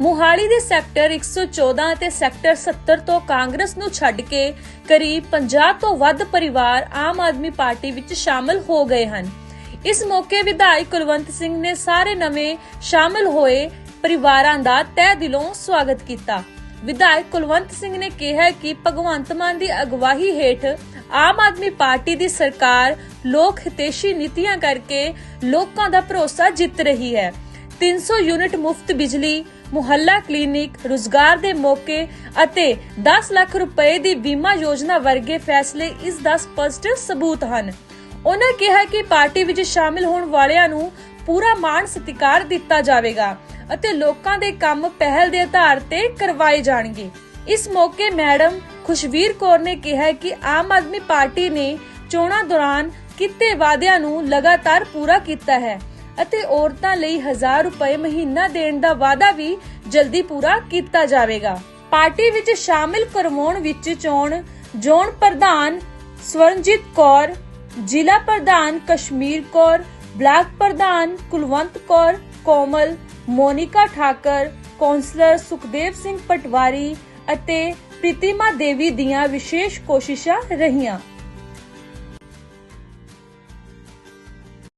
ਮੁਹਾਲੀ ਦੇ ਸੈਕਟਰ 114 ਅਤੇ ਸੈਕਟਰ 70 ਤੋਂ ਕਾਂਗਰਸ ਨੂੰ ਛੱਡ ਕੇ ਕਰੀਬ 50 ਤੋਂ ਵੱਧ ਪਰਿਵਾਰ ਆਮ ਆਦਮੀ ਪਾਰਟੀ ਵਿੱਚ ਸ਼ਾਮਲ ਹੋ ਗਏ ਹਨ। ਇਸ ਮੌਕੇ ਵਿਧਾਇਕ ਕੁਲਵੰਤ ਸਿੰਘ ਨੇ ਸਾਰੇ ਨਵੇਂ ਸ਼ਾਮਲ ਹੋਏ ਪਰਿਵਾਰਾਂ ਦਾ ਤਹਿ ਦਿਲੋਂ ਸਵਾਗਤ ਕੀਤਾ। ਵਿਧਾਇਕ ਕੁਲਵੰਤ ਸਿੰਘ ਨੇ ਕਿਹਾ ਕਿ ਭਗਵੰਤ ਮਾਨ ਦੀ ਅਗਵਾਈ ਹੇਠ ਆਮ ਆਦਮੀ ਪਾਰਟੀ ਦੀ ਸਰਕਾਰ ਲੋਕ ਹਿਤੇਸ਼ੀ ਨੀਤੀਆਂ ਕਰਕੇ ਲੋਕਾਂ ਦਾ ਭਰੋਸਾ ਜਿੱਤ ਰਹੀ ਹੈ। 300 ਯੂਨਿਟ ਮੁਫਤ ਬਿਜਲੀ, ਮੁਹੱਲਾ ਕਲੀਨਿਕ, ਰੁਜ਼ਗਾਰ ਦੇ ਮੌਕੇ ਅਤੇ 10 ਲੱਖ ਰੁਪਏ ਦੀ ਬੀਮਾ ਯੋਜਨਾ ਵਰਗੇ ਫੈਸਲੇ ਇਸ ਦਾ ਸਪਸ਼ਟ ਸਬੂਤ ਹਨ। ਉਹਨਾਂ ਕਿਹਾ ਕਿ ਪਾਰਟੀ ਵਿੱਚ ਸ਼ਾਮਿਲ ਹੋਣ ਵਾਲਿਆਂ ਨੂੰ ਪੂਰਾ ਮਾਣ ਸਤਿਕਾਰ ਦਿੱਤਾ ਜਾਵੇਗਾ ਅਤੇ ਲੋਕਾਂ ਦੇ ਕੰਮ ਪਹਿਲ ਦੇ ਆਧਾਰ ਤੇ ਕਰਵਾਏ ਜਾਣਗੇ। ਇਸ ਮੌਕੇ ਮੈਡਮ ਖੁਸ਼ਵੀਰ ਕੌਰ ਨੇ ਕਿਹਾ ਕਿ ਆਮ ਆਦਮੀ ਪਾਰਟੀ ਨੇ ਚੋਣਾਂ ਦੌਰਾਨ ਕੀਤੇ ਵਾਅਦਿਆਂ ਨੂੰ ਲਗਾਤਾਰ ਪੂਰਾ ਕੀਤਾ ਹੈ। ਅਤੇ ਔਰਤਾਂ ਲਈ 1000 ਰੁਪਏ ਮਹੀਨਾ ਦੇਣ ਦਾ ਵਾਅਦਾ ਵੀ ਜਲਦੀ ਪੂਰਾ ਕੀਤਾ ਜਾਵੇਗਾ। ਪਾਰਟੀ ਵਿੱਚ ਸ਼ਾਮਿਲ ਕਰਵਾਉਣ ਵਿੱਚ ਚੋਣ, ਜ਼ੋਨ ਪ੍ਰਧਾਨ ਸਵਰਨਜੀਤ ਕੌਰ, ਜ਼ਿਲ੍ਹਾ ਪ੍ਰਧਾਨ ਕਸ਼ਮੀਰ ਕੌਰ, ਬਲਾਕ ਪ੍ਰਧਾਨ ਕੁਲਵੰਤ ਕੌਰ, ਕੋਮਲ, ਮੋਨਿਕਾ ਠਾਕਰ, ਕੌਂਸਲਰ ਸੁਖਦੇਵ ਸਿੰਘ ਪਟਵਾਰੀ ਅਤੇ ਪ੍ਰੀਤਿਮਾ ਦੇਵੀ ਦੀਆਂ ਵਿਸ਼ੇਸ਼ ਕੋਸ਼ਿਸ਼ਾਂ ਰਹੀਆਂ।